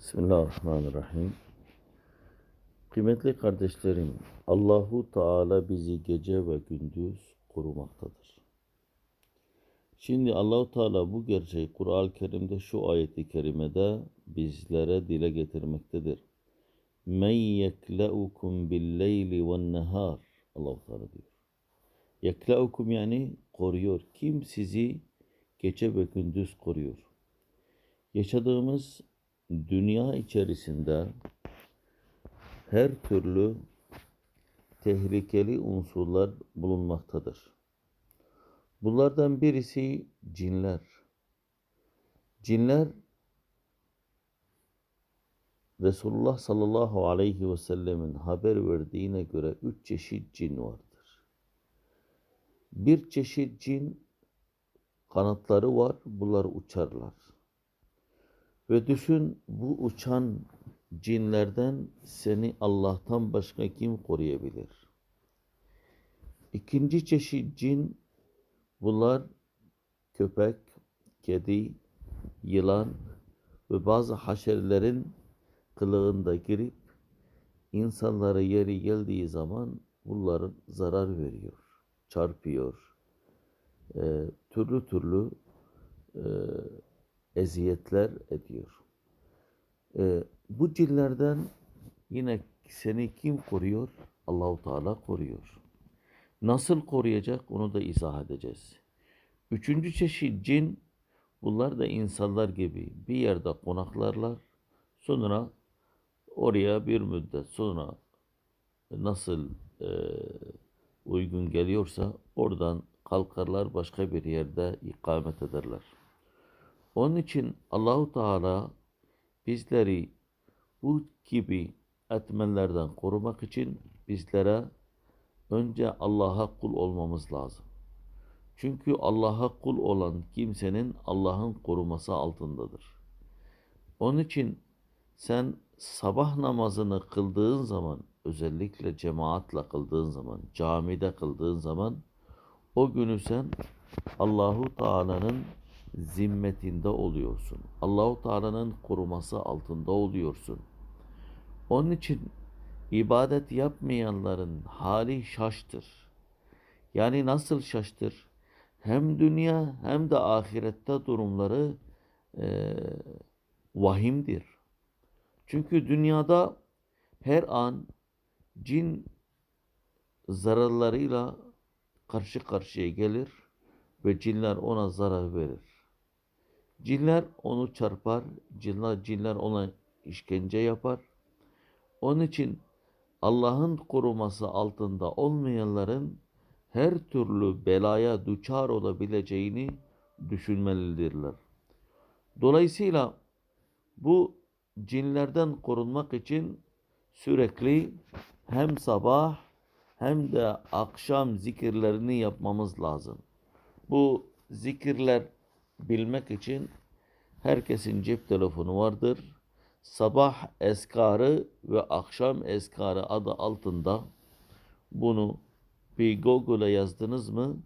Bismillahirrahmanirrahim. Kıymetli kardeşlerim, Allahu Teala bizi gece ve gündüz korumaktadır. Şimdi Allahu Teala bu gerçeği Kur'an-ı Kerim'de şu ayeti kerimede bizlere dile getirmektedir. Men yekleukum bil-leyli ve'n-nehar. Allahu Teala diyor. Yekleukum yani koruyor. Kim sizi gece ve gündüz koruyor? Yaşadığımız dünya içerisinde her türlü tehlikeli unsurlar bulunmaktadır. Bunlardan birisi cinler. Cinler Resulullah sallallahu aleyhi ve sellemin haber verdiğine göre üç çeşit cin vardır. Bir çeşit cin kanatları var, bunlar uçarlar. Ve düşün bu uçan cinlerden seni Allah'tan başka kim koruyabilir? İkinci çeşit cin bunlar köpek, kedi, yılan ve bazı haşerlerin kılığında girip insanlara yeri geldiği zaman bunların zarar veriyor, çarpıyor. Ee, türlü türlü e, eziyetler ediyor. Ee, bu cinlerden yine seni kim koruyor? Allahu Teala koruyor. Nasıl koruyacak onu da izah edeceğiz. Üçüncü çeşit cin bunlar da insanlar gibi bir yerde konaklarlar. Sonra oraya bir müddet sonra nasıl e, uygun geliyorsa oradan kalkarlar başka bir yerde ikamet ederler. Onun için Allahu Teala bizleri bu gibi etmenlerden korumak için bizlere önce Allah'a kul olmamız lazım. Çünkü Allah'a kul olan kimsenin Allah'ın koruması altındadır. Onun için sen sabah namazını kıldığın zaman, özellikle cemaatle kıldığın zaman, camide kıldığın zaman o günü sen Allahu Teala'nın zimmetinde oluyorsun. Allahu Teala'nın koruması altında oluyorsun. Onun için ibadet yapmayanların hali şaştır. Yani nasıl şaştır? Hem dünya hem de ahirette durumları e, vahimdir. Çünkü dünyada her an cin zararlarıyla karşı karşıya gelir ve cinler ona zarar verir. Cinler onu çarpar, cinler, cinler ona işkence yapar. Onun için Allah'ın koruması altında olmayanların her türlü belaya duçar olabileceğini düşünmelidirler. Dolayısıyla bu cinlerden korunmak için sürekli hem sabah hem de akşam zikirlerini yapmamız lazım. Bu zikirler bilmek için herkesin cep telefonu vardır. Sabah eskarı ve akşam eskarı adı altında bunu bir Google'a yazdınız mı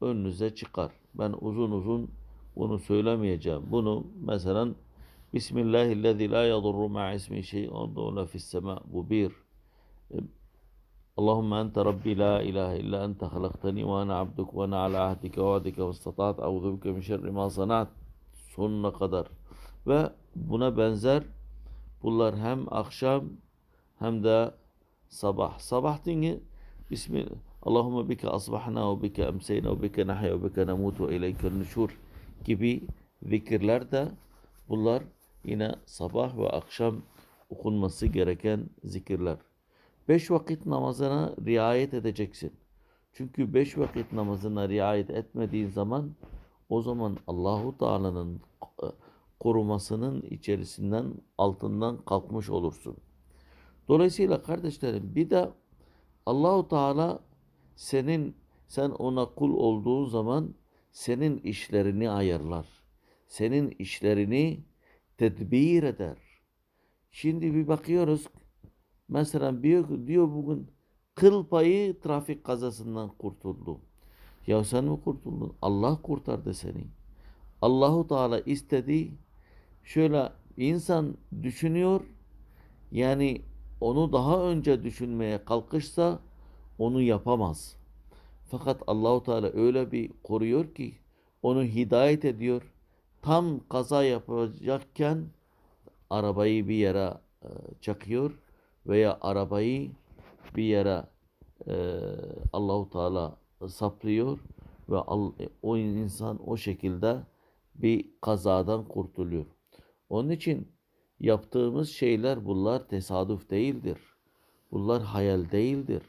önünüze çıkar. Ben uzun uzun bunu söylemeyeceğim. Bunu mesela Bismillahirrahmanirrahim la yadurru ma'a ismi şey'un fis sema. Bu bir. اللهم أنت ربي لا إله إلا أنت خلقتني وأنا عبدك وأنا على عهدك ووعدك واستطعت أعوذ بك من شر ما صنعت sonuna kadar ve buna benzer bunlar hem akşam hem de sabah. Sabah dingi Bismillah. Allahümme bike asbahna ve bike emseyna ve bike nahya ve bike nemut ve ileyke nüşur gibi zikirler de bunlar yine sabah ve akşam okunması gereken zikirler. Beş vakit namazına riayet edeceksin. Çünkü beş vakit namazına riayet etmediğin zaman o zaman Allahu Teala'nın korumasının içerisinden altından kalkmış olursun. Dolayısıyla kardeşlerim bir de Allahu Teala senin sen ona kul olduğun zaman senin işlerini ayarlar. Senin işlerini tedbir eder. Şimdi bir bakıyoruz Mesela diyor, diyor bugün kıl payı trafik kazasından kurtuldu. Ya sen mi kurtuldun? Allah kurtardı seni. Allahu Teala istedi. Şöyle insan düşünüyor yani onu daha önce düşünmeye kalkışsa onu yapamaz. Fakat Allahu Teala öyle bir koruyor ki onu hidayet ediyor. Tam kaza yapacakken arabayı bir yere e, çakıyor veya arabayı bir yere e, Allahu Teala saplıyor ve o insan o şekilde bir kazadan kurtuluyor. Onun için yaptığımız şeyler bunlar tesadüf değildir. Bunlar hayal değildir.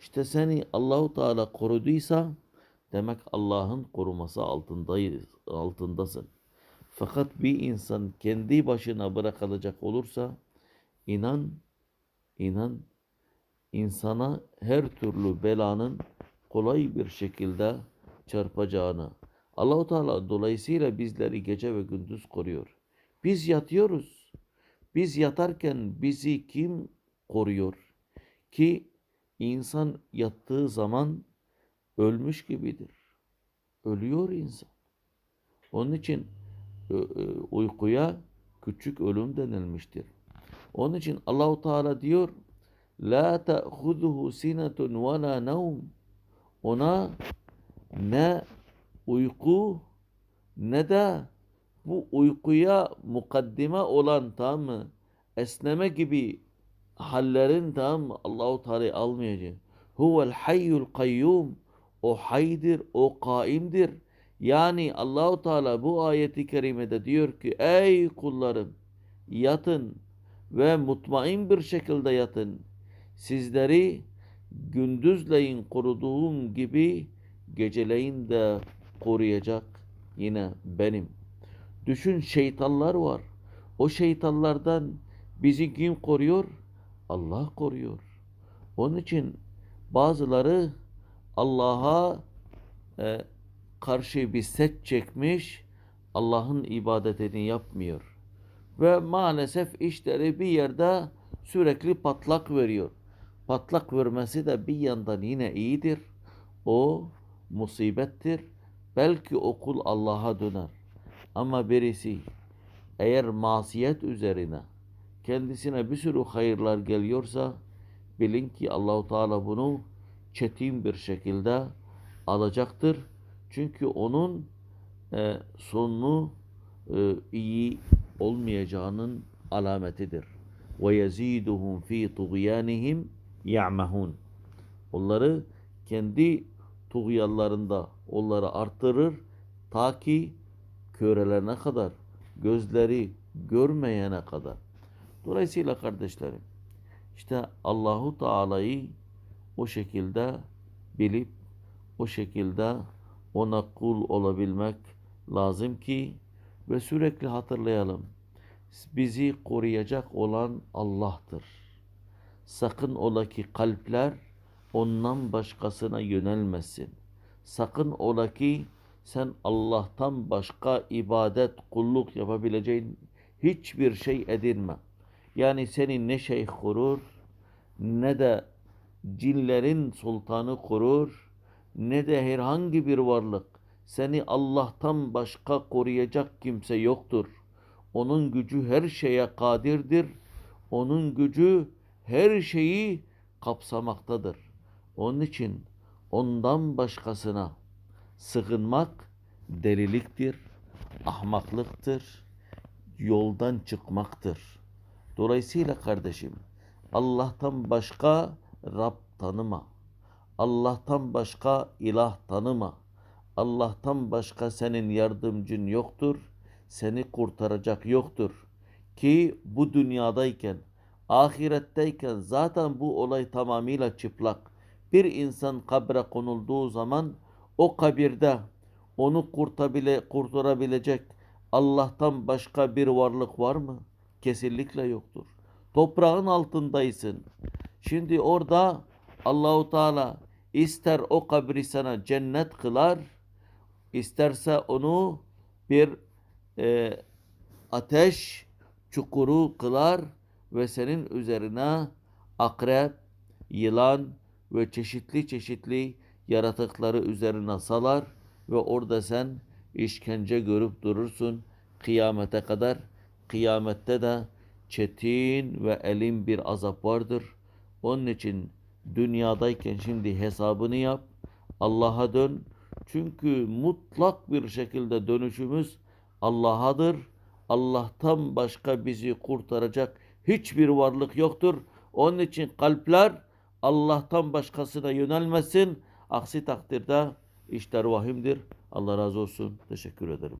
İşte seni Allahu Teala koruduysa demek Allah'ın koruması altındayız, altındasın. Fakat bir insan kendi başına bırakılacak olursa inan inan insana her türlü belanın kolay bir şekilde çarpacağını. Allahu Teala dolayısıyla bizleri gece ve gündüz koruyor. Biz yatıyoruz. Biz yatarken bizi kim koruyor? Ki insan yattığı zaman ölmüş gibidir. Ölüyor insan. Onun için ö- ö, uykuya küçük ölüm denilmiştir. Onun için Allahu Teala diyor: La ta'khuduhu sinetun ve la nevm. Ona ne uyku ne de bu uykuya mukaddime olan tamam mı? Esneme gibi hallerin tamam mı? Allahu Teala almayacak. Huvel hayyul kayyum. O haydir, o kaimdir. Yani Allahu Teala bu ayeti kerimede diyor ki ey kullarım yatın ve mutmain bir şekilde yatın. Sizleri gündüzleyin koruduğum gibi geceleyin de koruyacak yine benim. Düşün şeytanlar var. O şeytanlardan bizi kim koruyor? Allah koruyor. Onun için bazıları Allah'a e, karşı bir set çekmiş, Allah'ın ibadetini yapmıyor. Ve maalesef işleri bir yerde sürekli patlak veriyor. Patlak vermesi de bir yandan yine iyidir. O musibettir. Belki okul Allah'a döner. Ama birisi eğer masiyet üzerine kendisine bir sürü hayırlar geliyorsa bilin ki Allahu Teala bunu çetin bir şekilde alacaktır. Çünkü onun e, sonunu e, iyi olmayacağının alametidir. Ve yeziduhum fi tuğyanihim ya'mahun. Onları kendi tuğyanlarında onları arttırır ta ki körelene kadar, gözleri görmeyene kadar. Dolayısıyla kardeşlerim, işte Allahu Teala'yı o şekilde bilip o şekilde ona kul olabilmek lazım ki ve sürekli hatırlayalım. Bizi koruyacak olan Allah'tır. Sakın ola ki kalpler ondan başkasına yönelmesin. Sakın ola ki sen Allah'tan başka ibadet, kulluk yapabileceğin hiçbir şey edinme. Yani seni ne şeyh korur ne de cinlerin sultanı korur ne de herhangi bir varlık. Seni Allah'tan başka koruyacak kimse yoktur. Onun gücü her şeye kadirdir. Onun gücü her şeyi kapsamaktadır. Onun için ondan başkasına sığınmak deliliktir, ahmaklıktır, yoldan çıkmaktır. Dolayısıyla kardeşim Allah'tan başka Rab tanıma. Allah'tan başka ilah tanıma. Allah'tan başka senin yardımcın yoktur. Seni kurtaracak yoktur. Ki bu dünyadayken, ahiretteyken zaten bu olay tamamıyla çıplak. Bir insan kabre konulduğu zaman o kabirde onu kurtabile, kurtarabilecek Allah'tan başka bir varlık var mı? Kesinlikle yoktur. Toprağın altındaysın. Şimdi orada Allahu Teala ister o kabri sana cennet kılar, isterse onu bir e, ateş çukuru kılar ve senin üzerine akrep, yılan ve çeşitli çeşitli yaratıkları üzerine salar ve orada sen işkence görüp durursun kıyamete kadar kıyamette de çetin ve elin bir azap vardır. Onun için dünyadayken şimdi hesabını yap. Allah'a dön. Çünkü mutlak bir şekilde dönüşümüz Allah'adır. Allah'tan başka bizi kurtaracak hiçbir varlık yoktur. Onun için kalpler Allah'tan başkasına yönelmesin. Aksi takdirde işler vahimdir. Allah razı olsun. Teşekkür ederim.